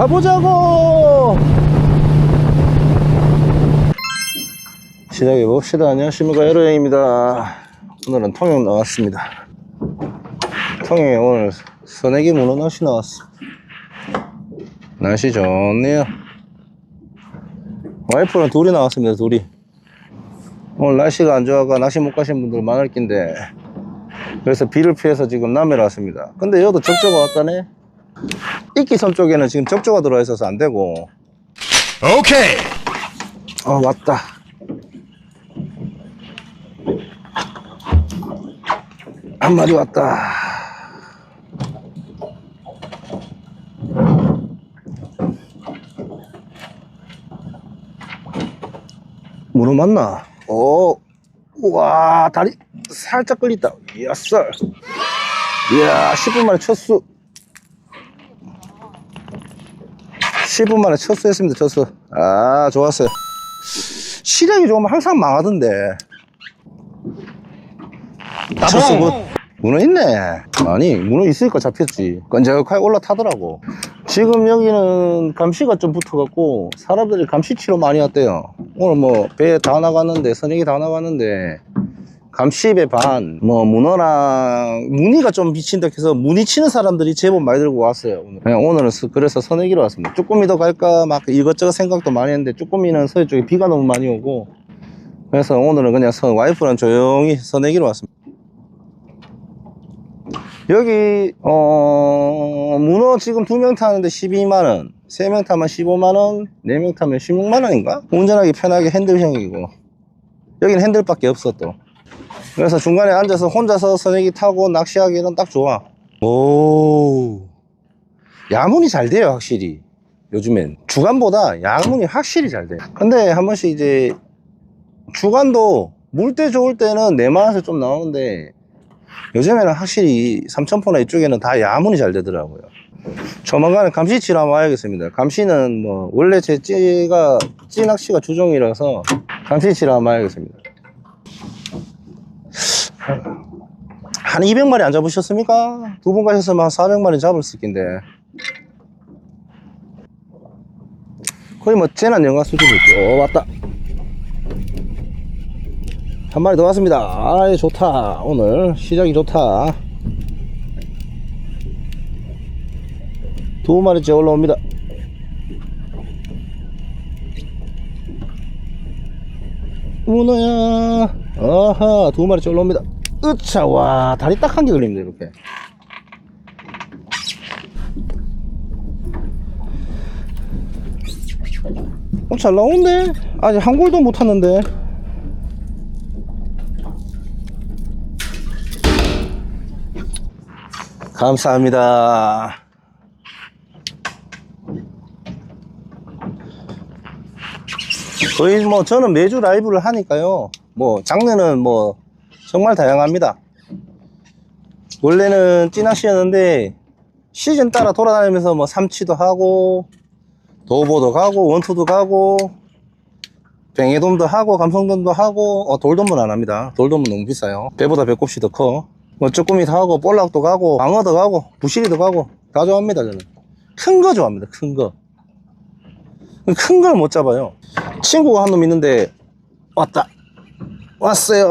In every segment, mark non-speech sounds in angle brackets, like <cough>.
가보자고! 시작해 봅시다. 안녕하십니까. 에로행입니다. 오늘은 통영 나왔습니다. 통영에 오늘 서내기 문어 낚시 나왔습니다 날씨 좋네요. 와이프랑 둘이 나왔습니다 둘이. 오늘 날씨가 안 좋아가 낚시 못 가신 분들 많을 낀데 그래서 비를 피해서 지금 남해로 왔습니다. 근데 여기도 적조가 왔다네 이끼섬 쪽에는 지금 적조가 들어와 있어서 안 되고. 오케이. 아 왔다. 한 마리 왔다. 문어 맞나? 오 우와 다리 살짝 끌린다. 이야 썰. 이야 10분 만에 첫 수 10분 만에 첫수 했습니다. 첫수 아 좋았어요. 시력이 좋으면 항상 망하던데. 굿. 문어 있네. 아니 문어 있으니까 잡혔지. 끈적하게 올라타더라고. 지금 여기는 감시가 좀 붙어갖고 사람들이 감시치로 많이 왔대요. 오늘 뭐 배 다 나갔는데 선익이 다 나갔는데 감시배 반, 뭐, 문어랑, 무늬가 좀 비친다 해서 무늬 치는 사람들이 제법 많이 들고 왔어요. 오늘. 그냥 오늘은 스- 그래서 선내기로 왔습니다. 쭈꾸미 더 갈까, 막 이것저것 생각도 많이 했는데, 쭈꾸미는 서해 쪽에 비가 너무 많이 오고, 그래서 오늘은 그냥 선, 와이프랑 조용히 선내기로 왔습니다. 여기, 어, 문어 지금 두 명 타는데 12만원, 세명 타면 15만원, 네명 타면 16만원인가? 운전하기 편하게 핸들형이고, 여기는 핸들밖에 없어 또. 그래서 중간에 앉아서 혼자서 선행기 타고 낚시하기는 딱 좋아. 오. 야문이 잘 돼요, 확실히. 요즘엔. 주간보다 야문이 확실히 잘 돼. 근데 한 번씩 이제 주간도 물 때 좋을 때는 내만에서 좀 나오는데 요즘에는 확실히 삼천포나 이쪽에는 다 야문이 잘 되더라고요. 조만간에 감시치로 한번 와야겠습니다. 감시는 뭐 원래 제 찌가 찌낚시가 주종이라서 감시치로 한번 와야겠습니다. 한 200마리 안 잡으셨습니까? 두 분 가셨으면 한 400마리 잡을 끼인데 거의 뭐 재난 영화 수준이죠. 어, 왔다. 한 마리 더 왔습니다. 아, 좋다. 오늘 시작이 좋다. 두 마리째 올라옵니다. 문어야. 아하, 두 마리째 올라옵니다. 으차, 와, 다리 딱 한 개 걸립니다, 이렇게. 어, 잘 나오는데? 아직 한 골도 못 탔는데. 감사합니다. 거의 뭐 저는 매주 라이브를 하니까요. 뭐 장르는 뭐 정말 다양합니다. 원래는 찌낚시였는데 시즌 따라 돌아다니면서 뭐 삼치도 하고 도보도 가고 원투도 가고 뱅에돔도 하고 감성돔도 하고 어, 돌돔은 안 합니다. 돌돔은 너무 비싸요. 배보다 배꼽이 더 커. 뭐 쭈꾸미도 하고 볼락도 가고 방어도 가고 부시리도 가고 다 좋아합니다 저는. 큰 거 좋아합니다. 큰 거. 큰 걸 못 잡아요. 친구가 한 놈 있는데 왔다. 왔어요.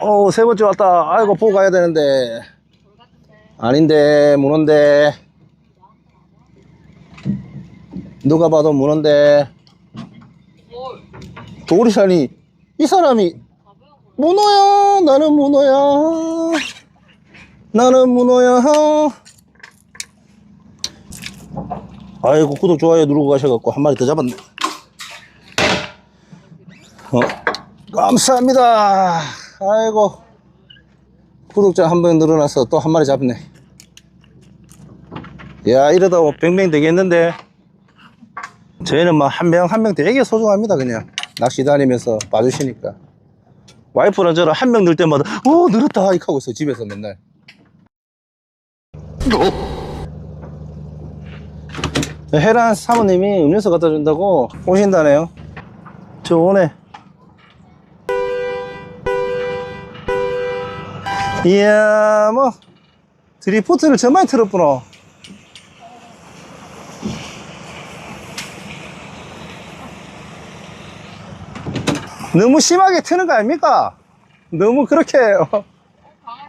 어, 세 번째 왔다. 아이고 보고 가야 되는데. 아닌데 문어인데. 누가 봐도 문어인데. 도리산이 이 사람이 문어야 나는 문어야 나는 문어야 아이고 구독 좋아요 누르고 가셔갖고 한 마리 더 잡았네 감사합니다. 아이고. 구독자 한 번 늘어나서 또 한 마리 잡네. 야 이러다 뭐 뱅뱅 되겠는데? 저희는 뭐 한 명 한 명 되게 소중합니다 그냥. 낚시 다니면서 봐주시니까. 와이프는 저는 한명 늘 때마다 오 늘었다 이렇게 하고 있어요 집에서 맨날. 해란 사모님이 음료수 갖다 준다고 오신다네요. 저 오네 이야 뭐 드리프트를 정말 틀었구나 너무 심하게 트는 거 아닙니까? 너무 그렇게 어,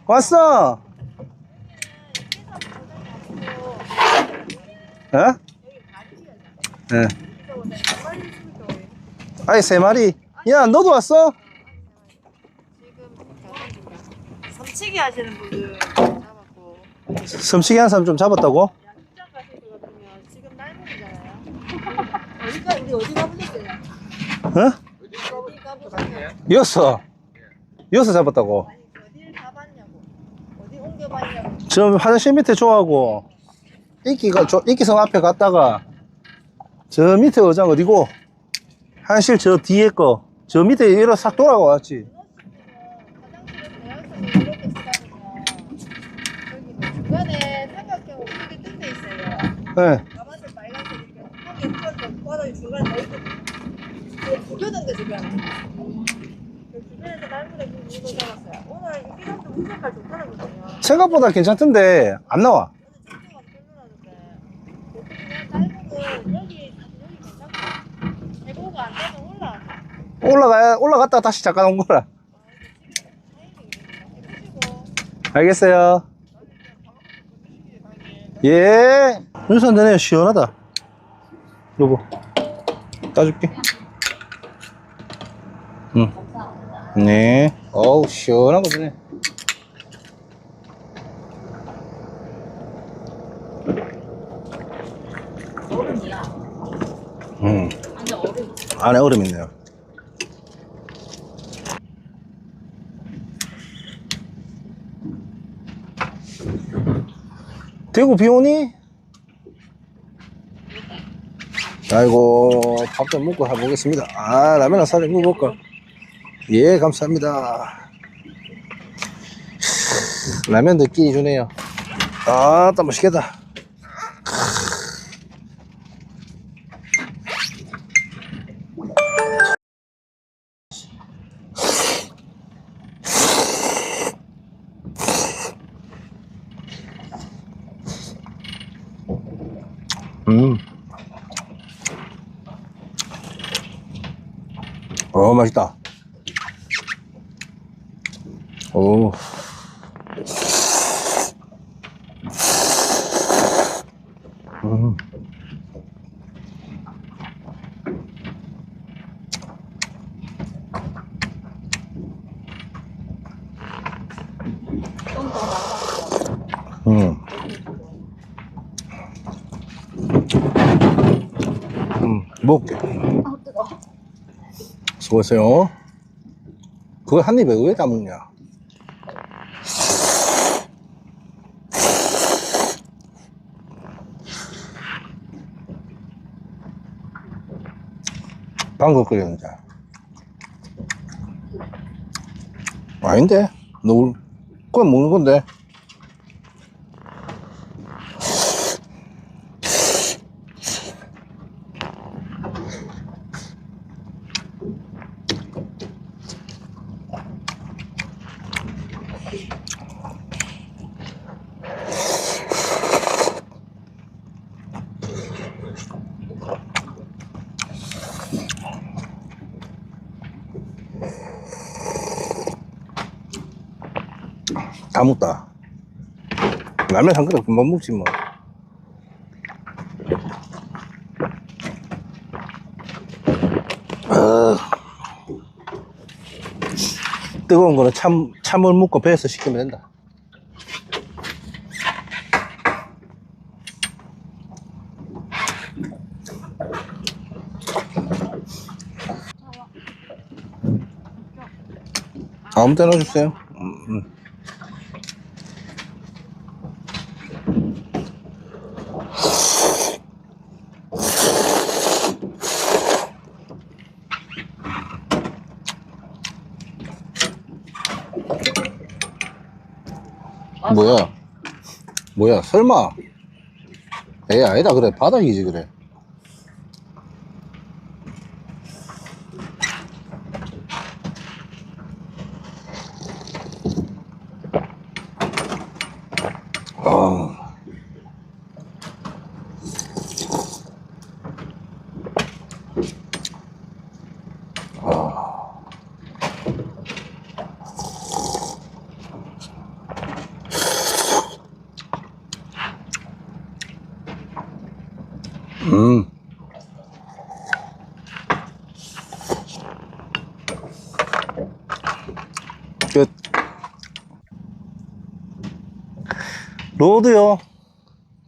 왔어 어? 예. 네. 아이 세 마리 야 너도 왔어? 섬치기 하시는 분들 잡았고 섬치기 하는 사람 좀 잡았다고? 양장 가실 것 같으면 지금 날물이잖아요. <laughs> 어디가 우리 어디 가보셨어요? 어? 어디 가보셨어요? 여섯. 여섯 잡았다고. 아니 어디를 가봤냐고 어디 옮겨봤냐고 저 화장실 밑에 좋아하고 이끼가 저 이끼성 앞에 갔다가 저 밑에 의장 어디고 화장실 저 뒤에 거 저 밑에 이러 싹 돌아왔지. 화장실에 대학생이 이렇게 쓰다니면 저기 뭐 중간에 삼각형 크게 뜬데 있어요. 예. 가만히 빨간색 이렇게 한개 풀어서 뻗어 중간에 더 있거든요. 그 주변에. 그 주변에서 잡았어요. 오늘 이. 생각보다 괜찮던데 안 나와. 오늘 작태가 별로라는데 그냥 짧은 거 여기 여기 괜찮고 대고가 안 되면 올라와서 올라가 올라갔다 다시 잠깐 온 거라. 해보시고 알겠어요. 예. 윤선 되네요. 시원하다. 여보. 따줄게. 응. 네. 어우, 시원한 거 되네. 완전 얼음. 안에 얼음 있네요. 대구 비 오니? 아이고 밥 좀 먹고 가보겠습니다. 아 라면 한 사리 먹을까? 예 감사합니다. 라면 느끼 주네요. 아따 맛있겠다. 어, 맛있다. 오. 음. 음. 음, 먹을게. 수고하세요. 그걸 한 입에 왜 다 먹냐? 방금 끓였는데. 아닌데? 너, 울- 그냥 먹는 건데. 다 먹다. 라면 한 그릇 금방 먹지 뭐. 어. 뜨거운 거는 참, 참을 묻고 배에서 식히면 된다. 아무 때나 주세요. 뭐야? 뭐야? 설마? 에이 아니다 그래 바닥이지 그래. 아. 음. 끝. 로드요.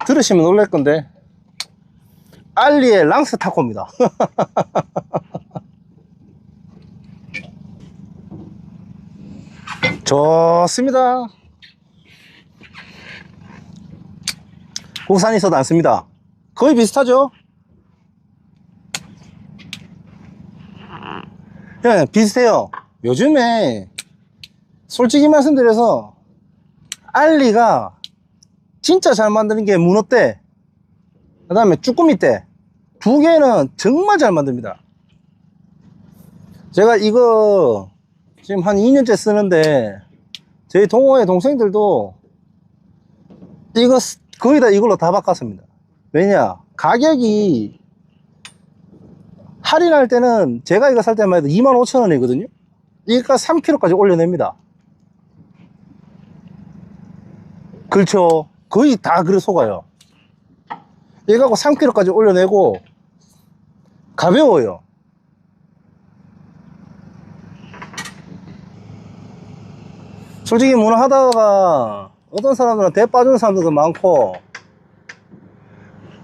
들으시면 놀랄 건데. 알리의 랑스 타코입니다. <laughs> 좋습니다. 국산이 있어도 않습니다. 거의 비슷하죠? 예, 비슷해요. 요즘에 솔직히 말씀드려서 알리가 진짜 잘 만드는 게 문어대, 그 다음에 쭈꾸미대 두 개는 정말 잘 만듭니다. 제가 이거 지금 한 2년째 쓰는데 저희 동호회 동생들도 이거 쓰- 거의 다 이걸로 다 바꿨습니다. 왜냐? 가격이 할인할 때는 제가 이거 살 때만 해도 25,000원이거든요. 이거 3kg까지 올려냅니다. 그렇죠. 거의 다 그래 속아요. 갖고 3kg까지 올려내고 가벼워요. 솔직히 문어 하다가 어떤 사람들은 대 빠지는 사람들도 많고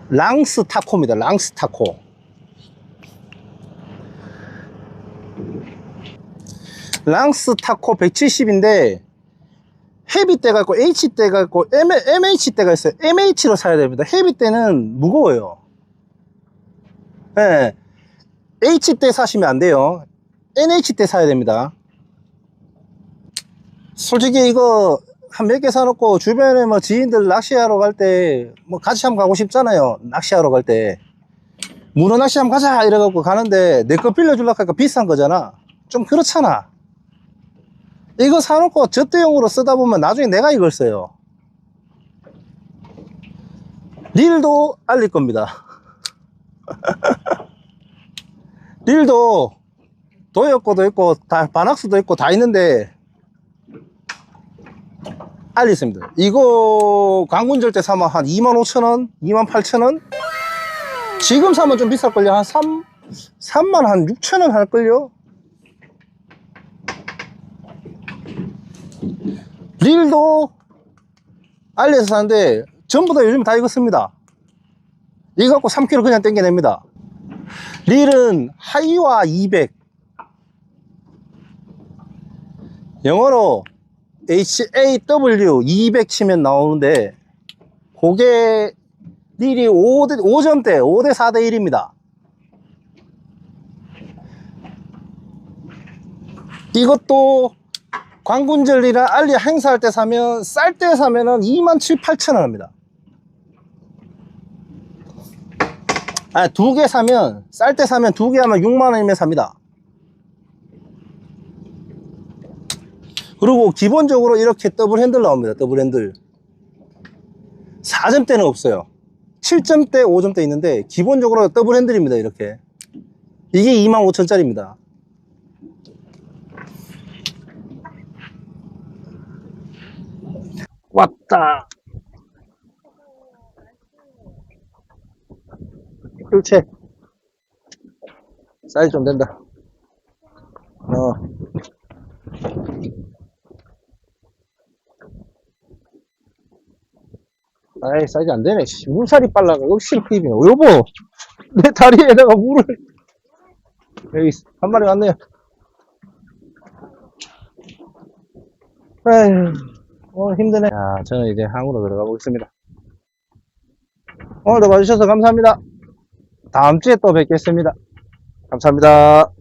랑스 타코입니다. 랑스 타코. 랑스 타코 170인데 헤비 때가 있고 H 때가 있고 M, MH 때가 있어요. MH로 사야 됩니다. 헤비 때는 무거워요. 예. H 때 사시면 안 돼요. NH 때 사야 됩니다. 솔직히 이거 한 몇 개 사놓고 주변에 뭐 지인들 낚시하러 갈 때 뭐 같이 한번 가고 싶잖아요. 낚시하러 갈 때. 문어 낚시 한번 가자 이래갖고 가는데 내 거 빌려주려고 하니까 비싼 거잖아. 좀 그렇잖아. 이거 사놓고 젖대용으로 쓰다 보면 나중에 내가 이걸 써요. 릴도 알릴 겁니다. <laughs> 릴도 도역고도 있고 다 반학수도 있고 다 있는데 알리습니다. 이거 광군절 때 사면 한 25,000원, 28,000원? 지금 사면 좀 비쌀걸요? 한 3, 3만 한 6,000원 할걸요? 릴도 알리에서 사는데 전부 다 요즘 다 씁니다. 이거 갖고 3kg 그냥 땡겨냅니다. 릴은 하이와 200 영어로 HAW 200 치면 나오는데 그게 릴이 5대, 5점대 5대 4대 1입니다 이것도 광군절이랑 알리 행사할 때 사면 쌀 때 사면은 2만 7, 8천 원 합니다 아, 두 개 사면, 쌀 때 사면 두 개 하면 6만 원이면 삽니다. 그리고 기본적으로 이렇게 더블 핸들 나옵니다. 더블 핸들. 4점대는 없어요. 7점대, 5점대 있는데, 기본적으로 더블 핸들입니다. 이렇게. 이게 2만 5천짜리입니다. 왔다. 그렇지. 사이즈 좀 된다. 어. 아이, 사이즈 안 되네. 씨, 물살이 빨라가. 역시 크입이네. 여보! <laughs> 내 다리에다가 물을. 여기, 한 마리 왔네요. 에휴, 어, 힘드네. 자, 저는 이제 항으로 들어가 보겠습니다. 오늘도 봐주셔서 감사합니다. 다음 주에 또 뵙겠습니다. 감사합니다.